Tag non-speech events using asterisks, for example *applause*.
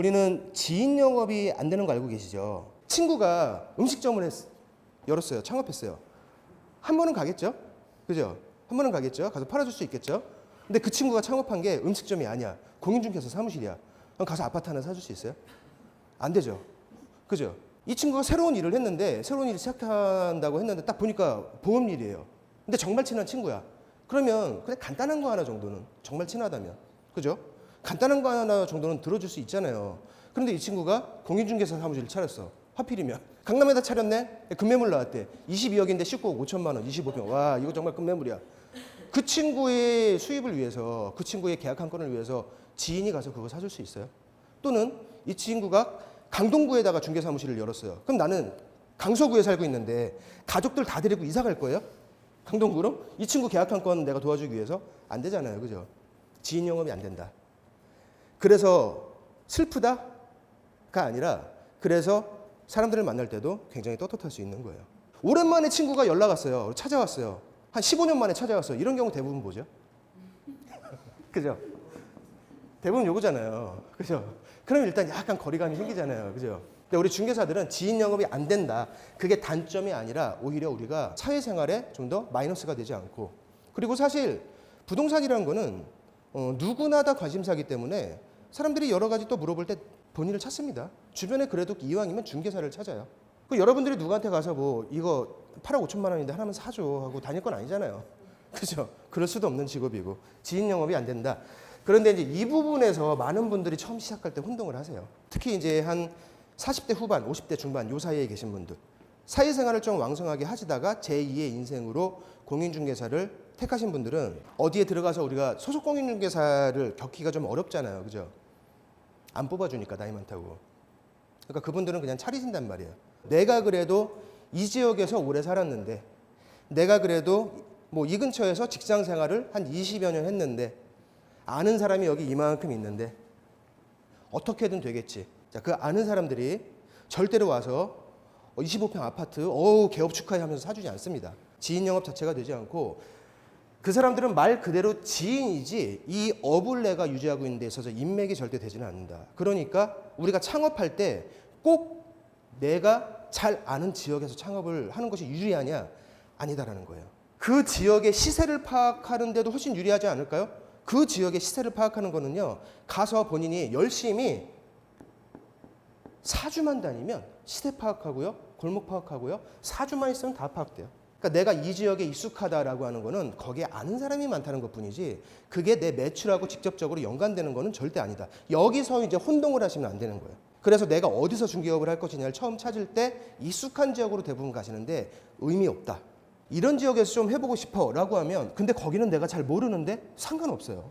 우리는 지인 영업이 안 되는 거 알고 계시죠? 친구가 음식점을 했, 열었어요. 창업했어요. 한 번은 가겠죠? 그죠? 한 번은 가겠죠? 가서 팔아줄 수 있겠죠? 근데 그 친구가 창업한 게 음식점이 아니야. 공인중개사 사무실이야. 그럼 가서 아파트 하나 사줄 수 있어요? 안 되죠. 그죠? 이 친구가 새로운 일을 했는데 새로운 일을 시작한다고 했는데 딱 보니까 보험 일이에요. 근데 정말 친한 친구야. 그러면 그냥 간단한 거 하나 정도는 정말 친하다면 그죠? 간단한 거 하나 정도는 들어줄 수 있잖아요. 그런데 이 친구가 공인중개사 사무실을 차렸어. 하필이면 강남에다 차렸네. 금매물 나왔대. 22억인데 19억 5천만 원, 25평. 와 이거 정말 금매물이야. 그 친구의 수입을 위해서 그 친구의 계약 한 건을 위해서 지인이 가서 그거 사줄 수 있어요? 또는 이 친구가 강동구에다가 중개 사무실을 열었어요. 그럼 나는 강서구에 살고 있는데 가족들 다 데리고 이사 갈 거예요? 강동구로? 이 친구 계약한 건 내가 도와주기 위해서 안 되잖아요. 그죠? 지인 영업이 안 된다. 그래서 슬프다가 아니라 그래서 사람들을 만날 때도 굉장히 떳떳할 수 있는 거예요. 오랜만에 친구가 연락 왔어요. 찾아왔어요. 한 15년 만에 찾아왔어요. 이런 경우 대부분 뭐죠? *laughs* 그죠? 대부분 요거잖아요. 그죠? 그럼 일단 약간 거리감이 생기잖아요. 그죠? 근데 우리 중개사들은 지인 영업이 안 된다. 그게 단점이 아니라 오히려 우리가 사회생활에 좀 더 마이너스가 되지 않고 그리고 사실 부동산이라는 거는 어, 누구나 다 관심사기 때문에 사람들이 여러 가지 또 물어볼 때 본인을 찾습니다. 주변에 그래도 이왕이면 중개사를 찾아요. 그 여러분들이 누구한테 가서 뭐 이거 8억 5천만 원인데 하나만 사줘 하고 다닐 건 아니잖아요. *laughs* 그죠? 그럴 수도 없는 직업이고 지인 영업이 안 된다. 그런데 이제 이 부분에서 많은 분들이 처음 시작할 때 혼동을 하세요. 특히 이제 한 40대 후반, 50대 중반 요 사이에 계신 분들. 사회생활을 좀 왕성하게 하시다가 제2의 인생으로 공인중개사를 택하신 분들은 어디에 들어가서 우리가 소속 공인중개사를 겪기가 좀 어렵잖아요. 그죠? 안 뽑아주니까 나이 많다고. 그러니까 그분들은 그냥 차리신단 말이에요. 내가 그래도 이 지역에서 오래 살았는데 내가 그래도 뭐 이 근처에서 직장 생활을 한 20여 년 했는데 아는 사람이 여기 이만큼 있는데 어떻게든 되겠지. 자, 그 아는 사람들이 절대로 와서 25평 아파트, 어우, 개업 축하해 하면서 사주지 않습니다. 지인 영업 자체가 되지 않고 그 사람들은 말 그대로 지인이지 이 업을 내가 유지하고 있는 데 있어서 인맥이 절대 되지는 않는다. 그러니까 우리가 창업할 때 꼭 내가 잘 아는 지역에서 창업을 하는 것이 유리하냐? 아니다라는 거예요. 그 지역의 시세를 파악하는데도 훨씬 유리하지 않을까요? 그 지역의 시세를 파악하는 거는요. 가서 본인이 열심히 사주만 다니면 시세 파악하고요. 골목 파악하고요. 사주만 있으면 다 파악돼요. 그러니까 내가 이 지역에 익숙하다라고 하는 거는 거기에 아는 사람이 많다는 것 뿐이지 그게 내 매출하고 직접적으로 연관되는 거는 절대 아니다. 여기서 이제 혼동을 하시면 안 되는 거예요. 그래서 내가 어디서 중개업을 할 것이냐를 처음 찾을 때 익숙한 지역으로 대부분 가시는데 의미 없다. 이런 지역에서 좀 해보고 싶어 라고 하면 근데 거기는 내가 잘 모르는데 상관없어요.